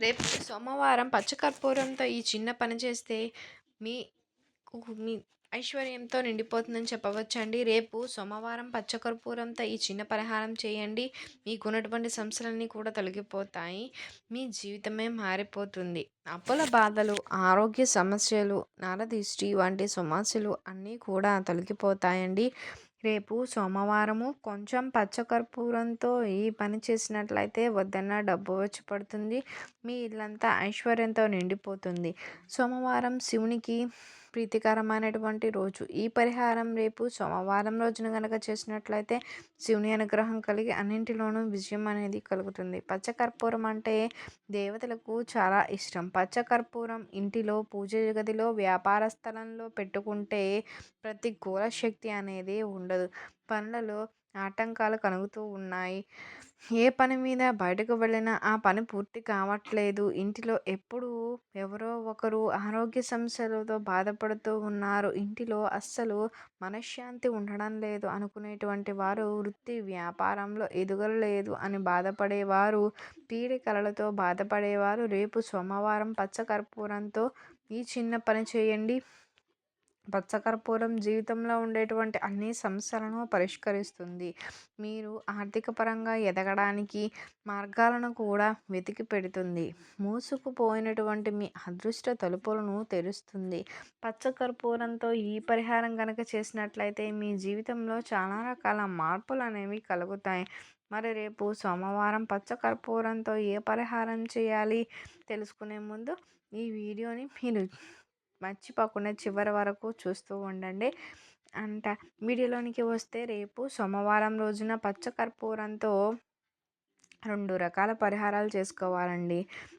రేపు సోమవారం పచ్చకర్పూరంతో ఈ చిన్న పని చేస్తే మీ మీ ఐశ్వర్యంతో నిండిపోతుందని చెప్పవచ్చండి. రేపు సోమవారం పచ్చకర్పూరంతో ఈ చిన్న పరిహారం చేయండి. మీకున్నటువంటి సమస్యలన్నీ కూడా తొలగిపోతాయి. మీ జీవితమే మారిపోతుంది. అప్పుల బాధలు ఆరోగ్య సమస్యలు నరదిష్టి వంటి సమస్యలు అన్నీ కూడా తొలగిపోతాయండి. రేపు సోమవారము కొంచెం పచ్చకర్పూరంతో ఈ పని చేసినట్లయితే వద్దన్న డబ్బు వచ్చి పడుతుంది. మీ ఇల్లంతా ఐశ్వర్యంతో నిండిపోతుంది. సోమవారం శివునికి ప్రీతికరమైనటువంటి రోజు. ఈ పరిహారం రేపు సోమవారం రోజున కనుక చేసినట్లయితే శివుని అనుగ్రహం కలిగి అన్నింటిలోనూ విజయం అనేది కలుగుతుంది. పచ్చకర్పూరం అంటే దేవతలకు చాలా ఇష్టం. పచ్చకర్పూరం ఇంటిలో పూజ గదిలో వ్యాపార స్థలంలో పెట్టుకుంటే ప్రతికూల శక్తి అనేది ఉండదు. పనులలో ఆటంకాలు కలుగుతూ ఉన్నాయి. ఏ పని మీద బయటకు వెళ్ళినా ఆ పని పూర్తి కావట్లేదు. ఇంటిలో ఎప్పుడూ ఎవరో ఒకరు ఆరోగ్య సమస్యలతో బాధపడుతూ ఉన్నారు. ఇంటిలో అస్సలు మనశ్శాంతి ఉండడం లేదు అనుకునేటువంటి వారు వృత్తి వ్యాపారంలో ఎదగలేదు అని బాధపడేవారు పీడికలతో బాధపడేవారు రేపు సోమవారం పచ్చకర్పూరంతో ఈ చిన్న పని చేయండి. పచ్చకర్పూరం జీవితంలో ఉండేటువంటి అన్ని సమస్యలను పరిష్కరిస్తుంది. మీరు ఆర్థిక పరంగా ఎదగడానికి మార్గాలను కూడా వెతికి పెడుతుంది. మూసుకుపోయినటువంటి మీ అదృష్ట తలుపులను తెరుస్తుంది. పచ్చకర్పూరంతో ఈ పరిహారం కనుక చేసినట్లయితే మీ జీవితంలో చాలా రకాల మార్పులు అనేవి కలుగుతాయి. మరి రేపు సోమవారం పచ్చకర్పూరంతో ఏ పరిహారం చేయాలి తెలుసుకునే ముందు ఈ వీడియోని మీరు మర్చిపోకుండా చివరి వరకు చూస్తూ ఉండండి. అంట వీడియోలోనికి వస్తే రేపు సోమవారం రోజున పచ్చకర్పూరంతో రెండు రకాల పరిహారాలు చేసుకోవాలండి.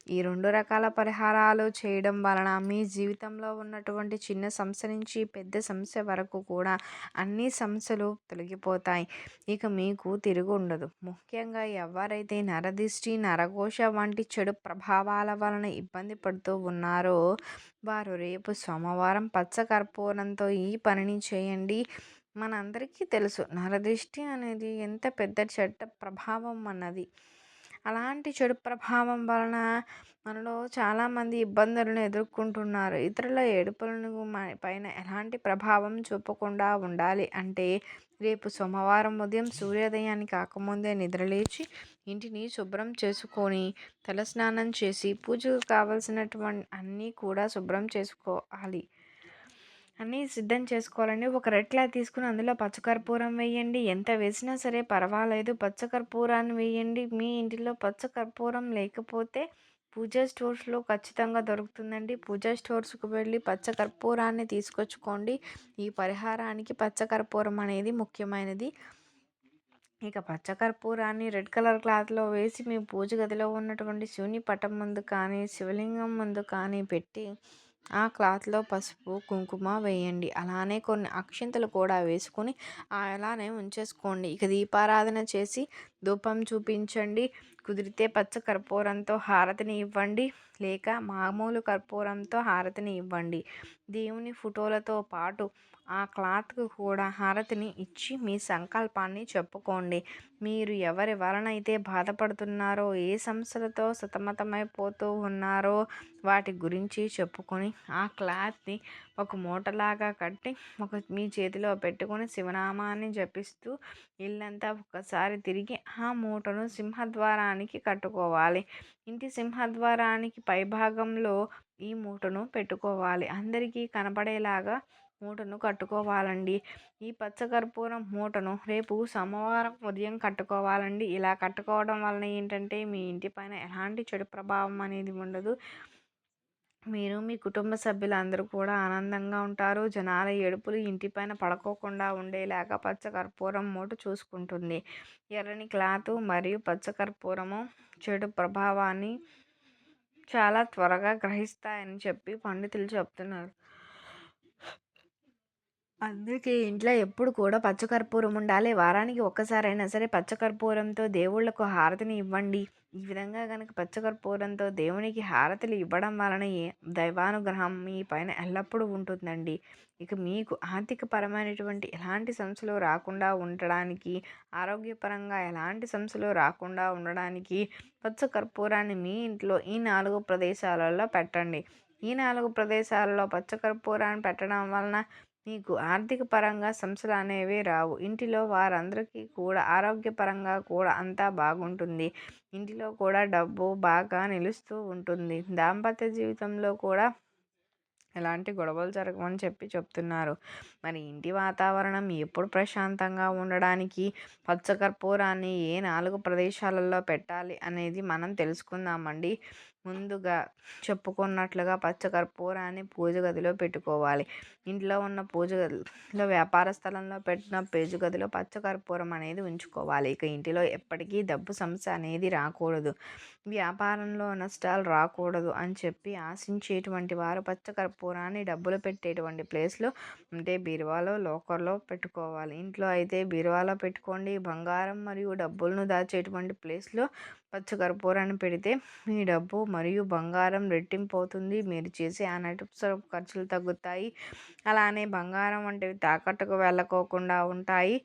ఈ రెండు రకాల పరిహారాలు చేయడం వలన మీ జీవితంలో ఉన్నటువంటి చిన్న సమస్య నుంచి పెద్ద సమస్య వరకు కూడా అన్ని సమస్యలు తొలగిపోతాయి. ఇక మీకు తిరుగు ఉండదు. ముఖ్యంగా ఎవరైతే నరదిష్టి నరఘోష వంటి చెడు ప్రభావాల వలన ఇబ్బంది పడుతూ ఉన్నారో వారు రేపు సోమవారం పచ్చకర్పూరంతో ఈ పనిని చేయండి. మనందరికీ తెలుసు నరదిష్టి అనేది ఎంత పెద్ద చెడ్డ ప్రభావం అన్నది. అలాంటి చెడు ప్రభావం వలన మనలో చాలామంది ఇబ్బందులను ఎదుర్కొంటున్నారు. ఇతరుల ఏడుపులను పైన ఎలాంటి ప్రభావం చూపకుండా ఉండాలి అంటే రేపు సోమవారం ఉదయం సూర్యోదయానికి కాకముందే నిద్రలేచి ఇంటిని శుభ్రం చేసుకొని తలస్నానం చేసి పూజకు కావలసినటువంటి అన్నీ కూడా శుభ్రం చేసుకోవాలి. అన్నీ సిద్ధం చేసుకోవాలండి. ఒక రెట్లా తీసుకుని అందులో పచ్చకర్పూరం వేయండి. ఎంత వేసినా సరే పర్వాలేదు. పచ్చకర్పూరాన్ని వేయండి. మీ ఇంటిలో పచ్చకర్పూరం లేకపోతే పూజా స్టోర్స్లో ఖచ్చితంగా దొరుకుతుందండి. పూజా స్టోర్స్కి వెళ్ళి పచ్చకర్పూరాన్ని తీసుకొచ్చుకోండి. ఈ పరిహారానికి పచ్చకర్పూరం అనేది ముఖ్యమైనది. ఇక పచ్చకర్పూరాన్ని రెడ్ కలర్ క్లాత్లో వేసి మీ పూజ గదిలో ఉన్నటువంటి శివుని పటం ముందు కానీ శివలింగం ముందు కానీ పెట్టి ఆ క్లాత్లో పసుపు కుంకుమ వేయండి. అలానే కొన్ని అక్షింతలు కూడా వేసుకొని అలానే ఉంచేసుకోండి. ఇక దీపారాధన చేసి ధూపం చూపించండి. కుదిరితే పచ్చ కర్పూరంతో హారతిని ఇవ్వండి. లేక మామూలు కర్పూరంతో హారతిని ఇవ్వండి. దేవుని ఫోటోలతో పాటు ఆ క్లాత్కు కూడా హారతిని ఇచ్చి మీ సంకల్పాన్ని చెప్పుకోండి. మీరు ఎవరి వలనైతే బాధపడుతున్నారో ఏ సమస్యలతో సతమతమైపోతూ ఉన్నారో వాటి గురించి చెప్పుకొని ఆ క్లాత్ని ఒక మూటలాగా కట్టి ఒక మీ చేతిలో పెట్టుకొని శివనామాన్ని జపిస్తూ ఇల్లంతా ఒకసారి తిరిగి ఆ మూటను సింహద్వారానికి కట్టుకోవాలి. ఇంటి సింహద్వారానికి పైభాగంలో ఈ మూటను పెట్టుకోవాలి. అందరికీ కనపడేలాగా మూటను కట్టుకోవాలండి. ఈ పచ్చకర్పూరం మూటను రేపు సోమవారం ఉదయం కట్టుకోవాలండి. ఇలా కట్టుకోవడం వలన ఏంటంటే మీ ఇంటి పైన ఎలాంటి చెడు ప్రభావం అనేది ఉండదు. మీరు మీ కుటుంబ సభ్యులందరూ కూడా ఆనందంగా ఉంటారు. జనాల ఏడుపులు ఇంటిపైన పడుకోకుండా ఉండేలాగా పచ్చకర్పూరం మూట చూసుకుంటుంది. ఎర్రని క్లాత్ మరియు పచ్చకర్పూరము చెడు ప్రభావాన్ని చాలా త్వరగా గ్రహిస్తాయని చెప్పి పండితులు చెప్తున్నారు. అందుకే ఇంట్లో ఎప్పుడు కూడా పచ్చకర్పూరం ఉండాలి. వారానికి ఒక్కసారైనా సరే పచ్చకర్పూరంతో దేవుళ్ళకు హారతిని ఇవ్వండి. ఈ విధంగా కనుక పచ్చకర్పూరంతో దేవునికి హారతులు ఇవ్వడం వలన ఏ దైవానుగ్రహం మీ పైన ఎల్లప్పుడూ ఉంటుందండి. ఇక మీకు ఆర్థికపరమైనటువంటి ఎలాంటి సమస్యలు రాకుండా ఉండడానికి, ఆరోగ్యపరంగా ఎలాంటి సమస్యలు రాకుండా ఉండడానికి పచ్చకర్పూరాన్ని మీ ఇంట్లో ఈ నాలుగు ప్రదేశాలలో పెట్టండి. ఈ నాలుగు ప్రదేశాలలో పచ్చకర్పూరాన్ని పెట్టడం వలన మీకు ఆర్థిక పరంగా సమస్యలు అనేవి రావు. ఇంటిలో వారందరికీ కూడా ఆరోగ్యపరంగా కూడా అంతా బాగుంటుంది. ఇంటిలో కూడా డబ్బు బాగా నిలుస్తూ ఉంటుంది. దాంపత్య జీవితంలో కూడా ఎలాంటి గొడవలు జరగవని చెప్పి చెప్తున్నారు. మరి ఇంటి వాతావరణం ఎప్పుడు ప్రశాంతంగా ఉండడానికి పచ్చకర్పూరాన్ని ఏ నాలుగు ప్రదేశాలలో పెట్టాలి అనేది మనం తెలుసుకుందామండి. ముందుగా చెప్పుకున్నట్లుగా పచ్చకర్పూరాన్ని పూజ గదిలో పెట్టుకోవాలి. ఇంట్లో ఉన్న పూజ గదిలో వ్యాపార స్థలంలో పెట్టిన పూజ గదిలో పచ్చకర్పూరం అనేది ఉంచుకోవాలి. ఇక ఇంటిలో ఎప్పటికీ డబ్బు సమస్య అనేది రాకూడదు. వ్యాపారంలో నష్టాలు రాకూడదు అని చెప్పి ఆశించేటువంటి వారు పచ్చకర్పూరాన్ని డబ్బులు పెట్టేటువంటి ప్లేస్లో అంటే బీరువాలో లోకర్లో పెట్టుకోవాలి. ఇంట్లో అయితే బీరువాలో పెట్టుకోండి. బంగారం మరియు డబ్బులను దాచేటువంటి ప్లేస్లో పచ్చకర్పూరాన్ని పెడితే మీ డబ్బు మరియు బంగారం రెట్టింపు అవుతుంది. మీరు చేసే అనవసరపు ఖర్చులు తగ్గుతాయి. అలానే బంగారం వంటివి తాకట్టుకు వెళ్ళకోకుండా ఉంటాయి.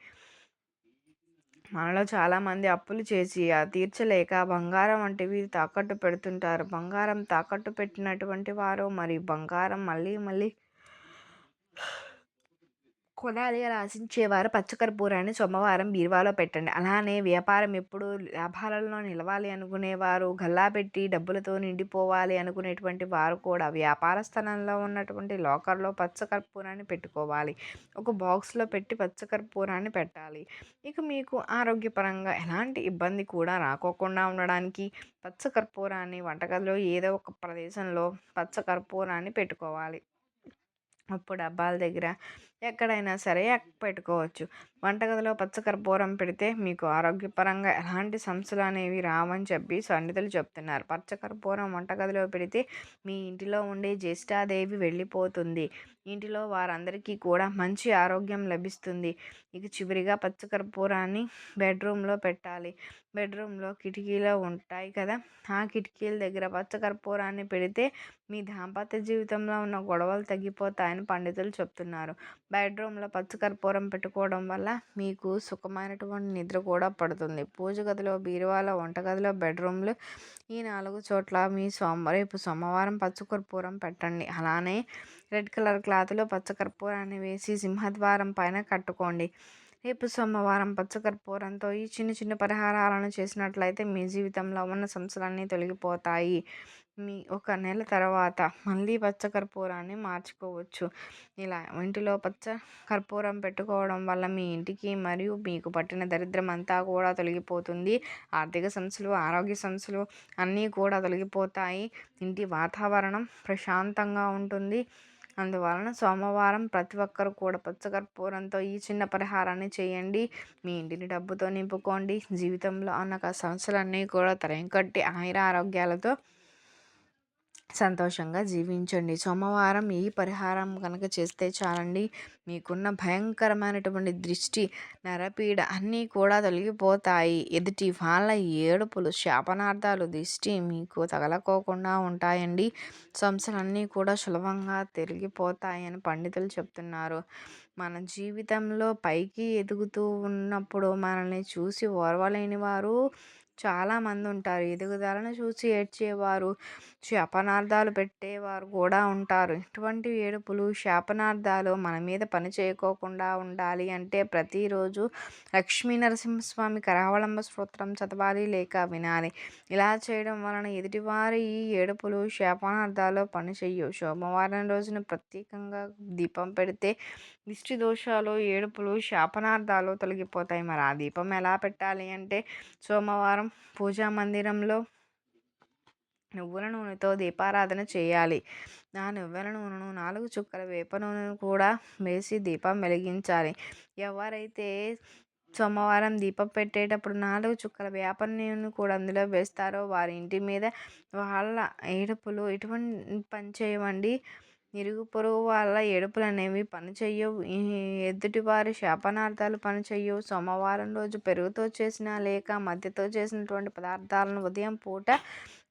మనలో చాలామంది అప్పులు చేసి ఆ తీర్చలేక బంగారం వంటివి తాకట్టు పెడుతుంటారు. బంగారం తాకట్టు పెట్టినటువంటి వారు మరియు బంగారం మళ్ళీ మళ్ళీ కొనాలి అని ఆశించేవారు పచ్చకర్పూరాన్ని సోమవారం బీరువాలో పెట్టండి. అలానే వ్యాపారం ఎప్పుడు లాభాలలో నిలవాలి అనుకునేవారు. గల్లా పెట్టి డబ్బులతో నిండిపోవాలి అనుకునేటువంటి వారు కూడా వ్యాపార స్థలంలో ఉన్నటువంటి లాకర్లో పచ్చకర్పూరాన్ని పెట్టుకోవాలి. ఒక బాక్స్లో పెట్టి పచ్చకర్పూరాన్ని పెట్టాలి. ఇక మీకు ఆరోగ్యపరంగా ఎలాంటి ఇబ్బంది కూడా రాకోకుండా ఉండడానికి పచ్చకర్పూరాన్ని వంటగదిలో ఏదో ఒక ప్రదేశంలో పచ్చకర్పూరాన్ని పెట్టుకోవాలి. అప్పుడు డబ్బాల దగ్గర ఎక్కడైనా సరే పెట్టుకోవచ్చు. వంటగదిలో పచ్చకర్పూరం పెడితే మీకు ఆరోగ్యపరంగా ఎలాంటి సమస్యలు అనేవి రావని చెప్పి పండితులు చెప్తున్నారు. పచ్చకర్పూరం వంటగదిలో పెడితే మీ ఇంటిలో ఉండే జ్యేష్ఠాదేవి వెళ్ళిపోతుంది. ఇంటిలో వారందరికీ కూడా మంచి ఆరోగ్యం లభిస్తుంది. ఇక చివరిగా పచ్చకర్పూరాన్ని బెడ్రూమ్లో పెట్టాలి. బెడ్రూమ్లో కిటికీలో ఉంటాయి కదా ఆ కిటికీల దగ్గర పచ్చకర్పూరాన్ని పెడితే మీ దాంపత్య జీవితంలో ఉన్న గొడవలు తగ్గిపోతాయని పండితులు చెప్తున్నారు. బెడ్రూమ్లో పచ్చకర్పూరం పెట్టుకోవడం వల్ల మీకు సుఖమైనటువంటి నిద్ర కూడా పడుతుంది. పూజ గదిలో బీరువాలో వంటగదిలో బెడ్రూమ్లు ఈ నాలుగు చోట్ల మీ సోమ రేపు సోమవారం పచ్చకర్పూరం పెట్టండి. అలానే రెడ్ కలర్ క్లాత్లో పచ్చకర్పూరాన్ని వేసి సింహద్వారం పైన కట్టుకోండి. రేపు సోమవారం పచ్చకర్పూరంతో ఈ చిన్న చిన్న పరిహారాలను చేసినట్లయితే మీ జీవితంలో ఉన్న సమస్యలన్నీ తొలగిపోతాయి. మీ ఒక నెల తర్వాత మళ్ళీ పచ్చ కర్పూరాన్ని మార్చుకోవచ్చు. ఇలా ఇంటిలో పచ్చ కర్పూరం పెట్టుకోవడం వల్ల మీ ఇంటికి మరియు మీకు పట్టిన దరిద్రం అంతా కూడా తొలగిపోతుంది. ఆర్థిక సమస్యలు ఆరోగ్య సమస్యలు అన్నీ కూడా తొలగిపోతాయి. ఇంటి వాతావరణం ప్రశాంతంగా ఉంటుంది. అందువలన సోమవారం ప్రతి ఒక్కరు కూడా పచ్చకర్పూరంతో ఈ చిన్న పరిహారాన్ని చేయండి. మీ ఇంటిని డబ్బుతో నింపుకోండి. జీవితంలో అన్న సమస్యలన్నీ కూడా తరం కట్టి ఆయుర ఆరోగ్యాలతో సంతోషంగా జీవించండి. సోమవారం ఈ పరిహారం కనుక చేస్తే చాలండి. మీకున్న భయంకరమైనటువంటి దృష్టి నరపీడ అన్నీ కూడా తొలగిపోతాయి. ఎదుటి వాళ్ళ ఏడుపులు శాపనార్థాలు దృష్టి మీకు తగలకోకుండా ఉంటాయండి. సంస్థలన్నీ కూడా సులభంగా తిరిగిపోతాయని పండితులు చెప్తున్నారు. మన జీవితంలో పైకి ఎదుగుతూ ఉన్నప్పుడు మనల్ని చూసి ఓర్వలేని వారు చాలామంది ఉంటారు. ఎదుగుదలను చూసి ఏడ్చేవారు శాపనార్థాలు పెట్టేవారు కూడా ఉంటారు. ఇటువంటి ఏడుపులు శాపనార్థాలు మన మీద పని చేయకోకుండా ఉండాలి అంటే ప్రతిరోజు లక్ష్మీ నరసింహస్వామి కరావళంబ స్తోత్రం చదవాలి లేక వినాలి. ఇలా చేయడం వలన ఎదుటివారి ఈ ఏడుపులు శాపనార్థాలు పని చెయ్యవు. సోమవారం రోజున ప్రత్యేకంగా దీపం పెడితే దిష్టి దోషాలు ఏడుపులు శాపనార్థాలు తొలగిపోతాయి. మరి ఆ దీపం ఎలా పెట్టాలి అంటే సోమవారం పూజా మందిరంలో నువ్వుల నూనెతో దీపారాధన చేయాలి. ఆ నువ్వుల నూనెను నాలుగు చుక్కల వేప నూనెను కూడా వేసి దీపం వెలిగించాలి. ఎవరైతే సోమవారం దీపం పెట్టేటప్పుడు నాలుగు చుక్కల వేప నూనెను కూడా అందులో వేస్తారో వారి ఇంటి మీద వాళ్ళ ఏడుపులు ఎటువంటి పని చేయవండి. ఇరుగు పొరుగు వాళ్ళ ఏడుపులనేవి పనిచేయవు ఎదుటివారి శాపనార్థాలు పనిచేయవు సోమవారం రోజు పెరుగుతో చేసిన లేక మధ్యతో చేసినటువంటి పదార్థాలను ఉదయం పూట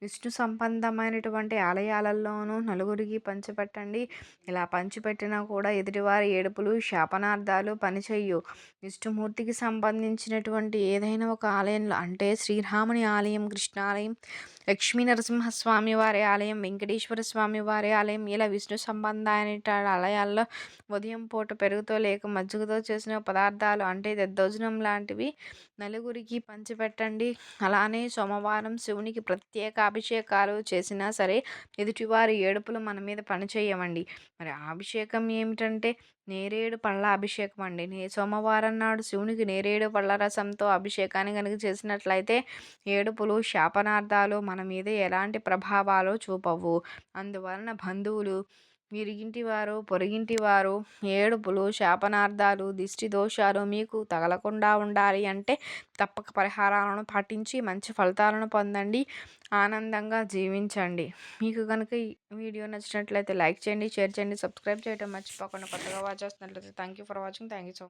విష్ణు సంబంధమైనటువంటి ఆలయాలలోనూ నలుగురికి పంచిపెట్టండి. ఇలా పంచిపెట్టినా కూడా ఎదుటివారి ఏడుపులు శాపనార్థాలు పనిచేయవు విష్ణుమూర్తికి సంబంధించినటువంటి ఏదైనా ఒక ఆలయంలో అంటే శ్రీరాముని ఆలయం కృష్ణ లక్ష్మీనరసింహస్వామి లక్ష్మీ నరసింహస్వామి వారి ఆలయం వెంకటేశ్వర స్వామి వారి ఆలయం ఇలా విష్ణు సంబంధ ఆలయాల్లో ఉదయం పూట పెరుగుతో లేక మజ్జిగతో చేసిన పదార్థాలు అంటే దద్దోజనం లాంటివి. నలుగురికి పంచిపెట్టండి. అలానే సోమవారం శివునికి ప్రత్యేక అభిషేకాలు చేసినా సరే ఎదుటివారి ఏడుపులు మన మీద పనిచేయవండి మరి అభిషేకం ఏమిటంటే నేరేడు పళ్ళ అభిషేకం అండి నే సోమవారం నాడు శివునికి నేరేడు పళ్ళ రసంతో అభిషేకాన్ని కనుక చేసినట్లయితే ఏడుపులు శాపనార్థాలు మన మీద ఎలాంటి ప్రభావాలు చూపవు. అందువలన బంధువులు ఇరిగింటి వారు పొరిగింటి వారు ఏడుపులు శాపనార్థాలు దిష్టి దోషాలు మీకు తగలకుండా ఉండాలి అంటే తప్పక పరిహారాలను పాటించి మంచి ఫలితాలను పొందండి. ఆనందంగా జీవించండి. మీకు కనుక ఈ వీడియో నచ్చినట్లయితే లైక్ చేయండి షేర్ చేయండి సబ్స్క్రైబ్ చేయడం మర్చిపోకుండా కొత్తగా వాచ్ చేస్తున్నట్లయితే thank you for watching thank you so